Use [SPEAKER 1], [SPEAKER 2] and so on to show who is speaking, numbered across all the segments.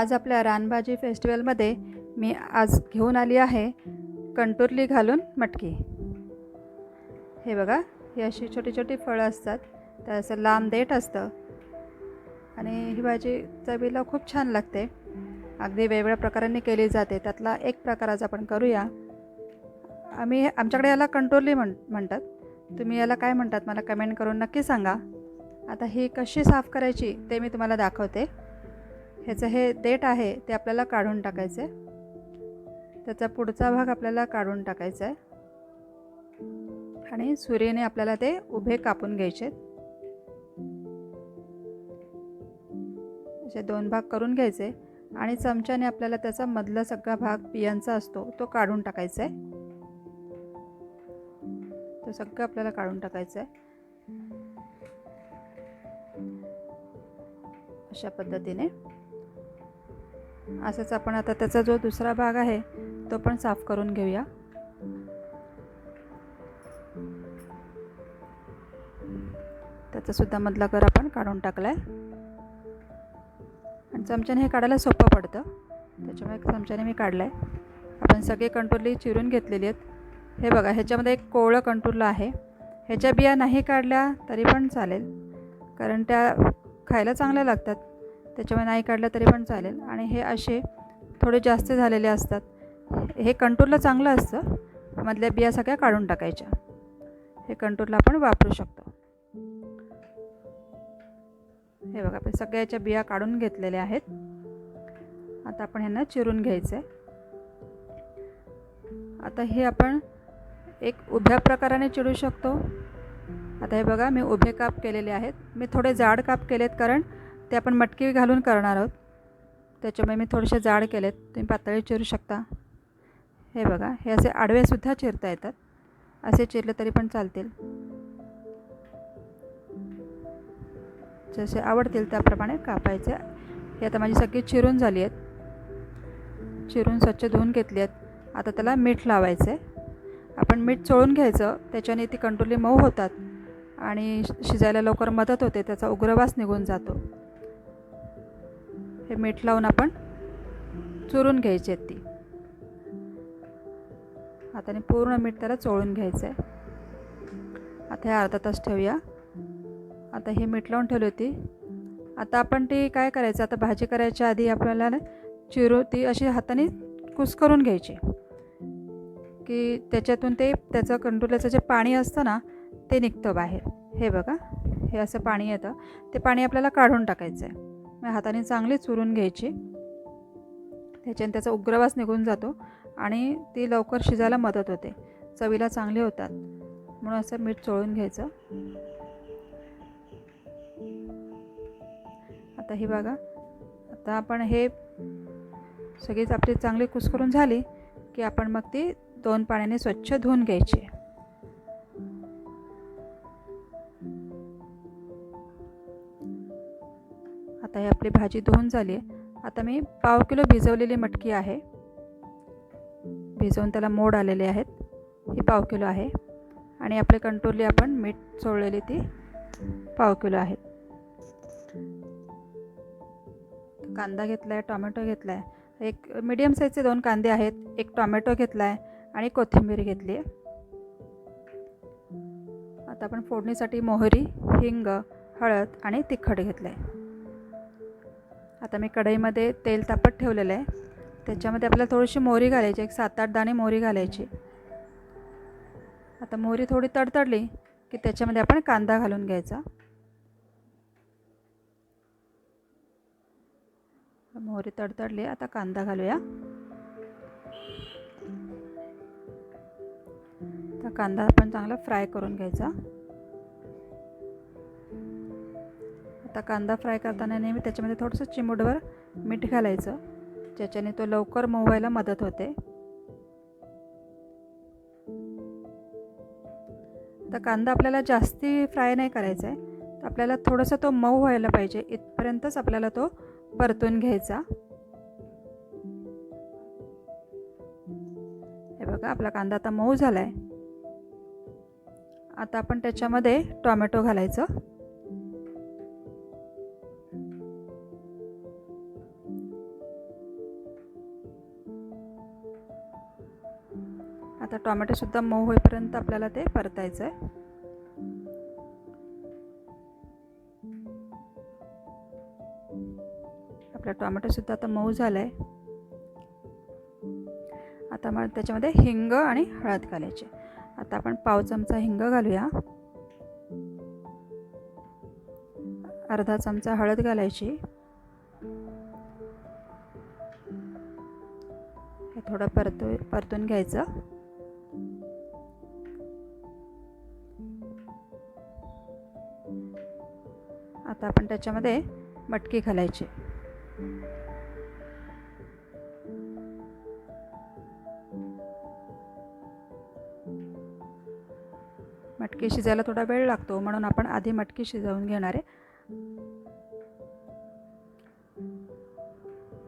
[SPEAKER 1] आज आपल्या रानभाजी फेस्टिवलमध्ये मी आज घेऊन आली आहे कंटुरली घालून मटकी. हे बघा ही अशी छोटी छोटी फळं असतात. तर असं लांब देठ असतं. आणि ही भाजी चवीला खूप छान लागते. अगदी वेगवेगळ्या प्रकारांनी केली जाते. त्यातला एक प्रकार आज आपण करूया. आम्ही आमच्याकडे याला कंटोरली म्हण म्हणतात. तुम्ही याला काय म्हणतात मला कमेंट करून नक्की सांगा. आता ही कशी साफ करायची ते मी तुम्हाला दाखवते. ह्याचं हे देठ आहे ते आपल्याला काढून टाकायचं आहे त्याचा पुढचा भाग आपल्याला काढून टाकायचा आहे आणि सुरीने आपल्याला ते उभे कापून घ्यायचे. असे दोन भाग करून घ्यायचे. आणि चमच्याने आपल्याला त्याचा मधला सगळा भाग बियांचा असतो तो काढून टाकायचा आहे तो सगळं आपल्याला काढून टाकायचं आहे अशा पद्धतीने. असंच आपण आता त्याचा जो दुसरा भाग आहे तो पण साफ करून घेऊया. त्याचा सुद्धा मधला कर आपण काढून टाकला आहे आणि चमच्याने हे काढायला सोपं पडतं. त्याच्यामुळे चमच्याने मी काढलं आहे आपण सगळे कंटूरली चिरून घेतलेली आहेत. हे बघा ह्याच्यामध्ये एक कोवळं कंटूरला आहे. ह्याच्या बिया नाही काढल्या तरी पण चालेल. कारण त्या खायला चांगल्या लागतात. त्याच्यामुळे नाही काढलं तरी पण चालेल. आणि हे असे थोडे जास्त झालेले असतात. हे कंटूरला चांगलं असतं. मधल्या बिया सगळ्या काढून टाकायच्या. हे कंटूरला आपण वापरू शकतो. हे बघा आपण सगळ्याच्या बिया काढून घेतलेल्या आहेत. आता आपण ह्यांना चिरून घ्यायचं आहे आता हे आपण एक उभ्या प्रकाराने चिडू शकतो. आता हे बघा मी उभे काप केलेले आहेत. मी थोडे जाड काप केलेत कारण ते आपण मटकी घालून करणार आहोत. त्याच्यामुळे मी थोडेसे जाड केलेत. तुम्ही पातळी चिरू शकता. हे बघा हे असे आडवेसुद्धा चिरता येतात. असे चिरले तरी पण चालतील. जसे आवडतील त्याप्रमाणे कापायचे. हे आता माझी सगळी चिरून झाली आहेत. चिरून स्वच्छ धुवून घेतली आहेत. आता त्याला मीठ लावायचं आहे आपण मीठ चोळून घ्यायचं. त्याच्याने ती कंट्रोली मऊ होतात. आणि शिजायला लवकर मदत होते. त्याचा उग्रवास निघून जातो. हे मीठ लावून आपण चुरून घ्यायची आहेत ती. आता पूर्ण मीठ त्याला चोळून घ्यायचं आहे. आता हे अर्धा तास ठेवूया. आता हे मीठ लावून ठेवली होती. आता आपण ती काय करायचं? आता भाजी करायच्या आधी आपल्याला चिरू ती अशी हाताने कुस करून घ्यायची. की त्याच्यातून ते त्याचं कंटुल्याचं जे पाणी असतं ना ते निघतं बाहेर. हे बघा. हे असं पाणी येतं. ते पाणी आपल्याला काढून टाकायचं आहे. मग हाताने चांगली चुरून घ्यायची. त्याच्याने त्याचा उग्रवास निघून जातो आणि ती लवकर शिजायला मदत होते. चवीला चांगली होतात. म्हणून असं मीठ चोळून घ्यायचं. आता हे बघा. आता आपण हे सगळीच आपली चांगली कुसकरून झाली की आपण मग ती दोन पाण्याने स्वच्छ धुवून घ्यायची. आता हे आपली भाजी धुवून झाली आहे. आता मी पाव किलो भिजवलेली मटकी आहे. भिजवून त्याला मोड आलेले आहेत. ही पाव किलो आहे. आणि आपले कंटोरली आपण मीठ चोळलेली ती पाव किलो आहेत कांदा घेतला आहे टॉमॅटो घेतला आहे एक मीडियम साईजचे दोन कांदे आहेत. एक टॉमॅटो घेतला आहे आणि कोथिंबीर घेतली आहे. आता आपण फोडणीसाठी मोहरी हिंग हळद आणि तिखट घेतलं आहे आता मी कढईमध्ये तेल तापत ठेवलेलं आहे. त्याच्यामध्ये आपल्याला थोडीशी मोहरी घालायची एक सात आठ दाणे मोहरी घालायची. आता मोहरी थोडी तडतडली की त्याच्यामध्ये आपण कांदा घालून घ्यायचा. मोहरी तडतडली आता कांदा घालूया. तर कांदा आपण चांगला फ्राय करून घ्यायचा. आता कांदा फ्राय करताना नेहमी त्याच्यामध्ये थोडंसं चिमूटभर मीठ घालायचं. ज्याच्याने तो लवकर मऊ व्हायला मदत होते. तर कांदा आपल्याला जास्ती फ्राय नाही करायचा आहे तर आपल्याला थोडंसं तो मऊ व्हायला पाहिजे. इथपर्यंतच आपल्याला तो परतून घ्यायचा. हे बघा आपला कांदा आता मऊ झाला आहे आता आपण त्याच्यामध्ये टॉमॅटो घालायचं. टोमॅटोसुद्धा मऊ होईपर्यंत आपल्याला ते परतायचं आहे आपला टोमॅटोसुद्धा आता मऊ झाला आहे आता मग त्याच्यामध्ये हिंग आणि हळद घालायची. आता आपण पाव चमचा हिंग घालूया. अर्धा चमचा हळद घालायची. हे थोडं परतू परतून घ्यायचं. आता आपण त्याच्यामध्ये मटकी घालायची. मटकी शिजायला थोडा वेळ लागतो म्हणून आपण आधी मटकी शिजवून घेणार आहे.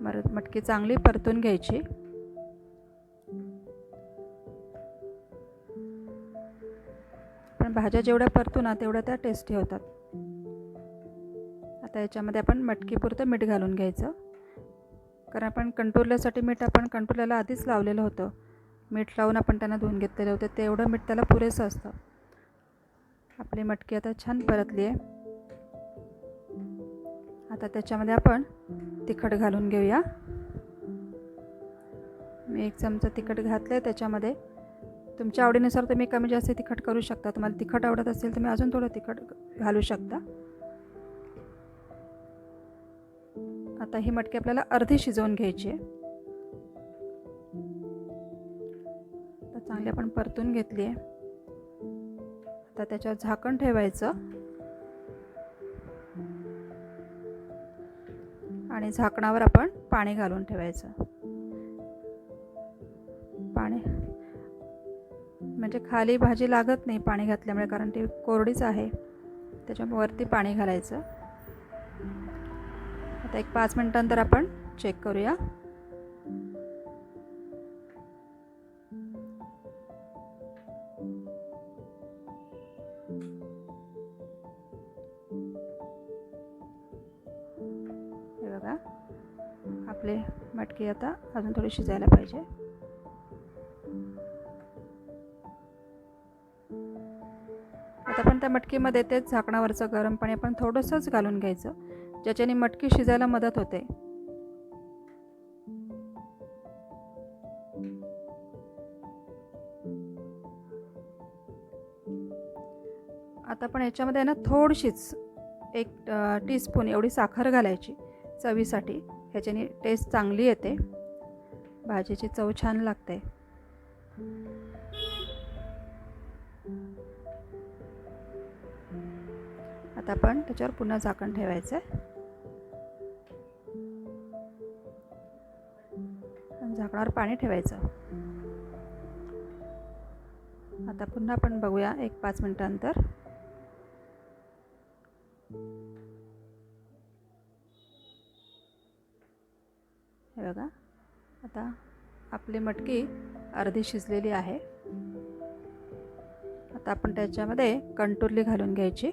[SPEAKER 1] बरं मटकी चांगली परतून घ्यायची. पण भाज्या जेवढ्या परतू ना तेवढ्या त्या टेस्टी होतात. आता याच्यामध्ये आपण मटकीपुरतं मीठ घालून घ्यायचं. कारण आपण कंटोरल्यासाठी मीठ आपण कंटोरल्याला आधीच लावलेलं होतं. मीठ लावून आपण त्यांना धुवून घेतलेलं होतं. तेवढं मीठ त्याला पुरेसं असतं. आपली मटकी आता छान परतली आहे. आता त्याच्यामध्ये आपण तिखट घालून घेऊया. मी एक चमचा तिखट घातलं आहे त्याच्यामध्ये. तुमच्या आवडीनुसार तुम्ही कमी जास्त तिखट करू शकता. तुम्हाला तिखट आवडत असेल तुम्ही अजून थोडं तिखट घालू शकता. आता ही मटकी आपल्याला अर्धी शिजवून घ्यायची आहे आता चांगली आपण परतून घेतली आहे. आता त्याच्यावर झाकण ठेवायचं. आणि झाकणावर आपण पाणी घालून ठेवायचं. पाणी म्हणजे खाली भाजी लागत नाही पाणी घातल्यामुळे कारण ती कोरडीच आहे. त्याच्यामुळे वरती पाणी घालायचं. आता एक पाच मिनटानंतर आपण चेक करूया. हे बघा आपले मटकी आता अजून थोडी शिजायला पाहिजे. मटकीमध्ये तेच झाकणावरचं गरम पाणी आपण थोडंसंच घालून घ्यायचं ज्याच्याने मटकी शिजायला मदत होते. आता आपण याच्यामध्ये ना थोडीशीच एक टीस्पून एवढी साखर घालायची चवीसाठी. ह्याच्याने टेस्ट चांगली येते. भाजीची चव छान लागते. आता आपण त्याच्यावर पुन्हा झाकण ठेवायचं आहे. झाकणावर पाणी ठेवायचं. आता पुन्हा आपण बघूया एक पाच मिनटानंतर. हे बघा आता आपली मटकी अर्धी शिजलेली आहे. आता आपण त्याच्यामध्ये कंटुरली घालून घ्यायची.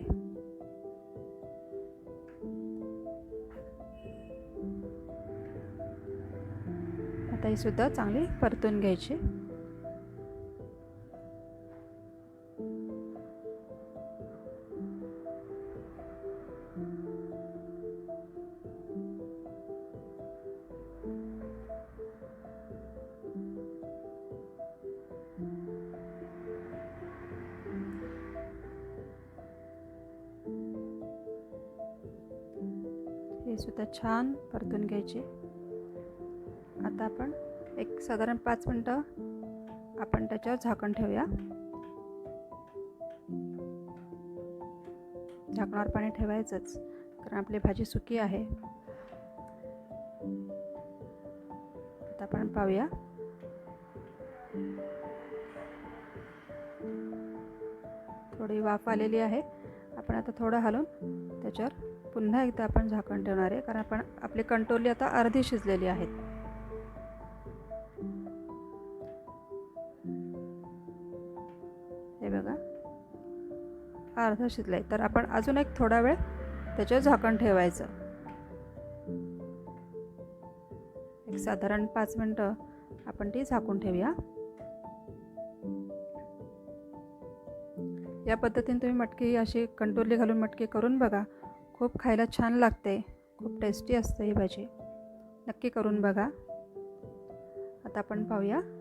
[SPEAKER 1] आता ही सुद्धा चांगली परतून घ्यायची. हे सुद्धा छान परतून घ्यायची. आता आपण एक साधारण पाच मिनटं आपण त्याच्यावर झाकण ठेवूया. झाकणावर पाणी ठेवायचंच कारण आपली भाजी सुकी आहे. आता आपण पाहूया. थोडी वाफ आलेली आहे. आपण आता थोडं हलवून त्याच्यावर पुन्हा एकदा आपण झाकण ठेवणार आहे कारण आपण आपली कंटोली आता अर्धी शिजलेली आहेत हे बघा. अर्धा शिजलं आहे तर आपण अजून एक थोडा वेळ त्याच्यावर झाकण ठेवायचं. एक साधारण पाच मिनटं आपण ती झाकून ठेवूया. या पद्धतीने तुम्ही मटकी अशी कंटोरली घालून मटकी करून बघा. खूप खायला छान लागते. खूप टेस्टी असते ही भाजी. नक्की करून बघा. आता आपण पाहूया.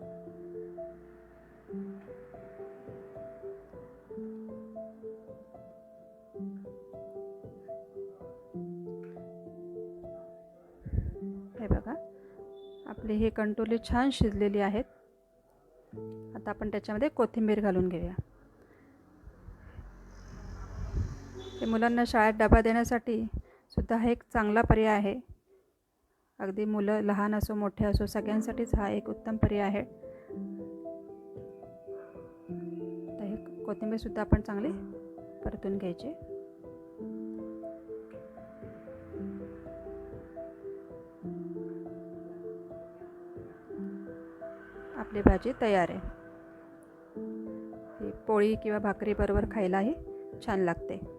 [SPEAKER 1] आपले ही कंटोले छान शिजलेली आहेत. आता आपण त्याच्यामध्ये कोथिंबीर घालून घेऊया. हे मुलांना शाळेत डबा देण्यासाठी सुद्धा हा एक चांगला पर्याय आहे. अगदी मुलं लहान असो मोठे असो सगळ्यांसाठीच हा एक उत्तम पर्याय आहे. तर हे कोथिंबीरसुद्धा आपण चांगली परतून घ्यायची. आपली भाजी तयार आहे. ही पोळी किंवा भाकरीबरोबर खायलाही छान लागते.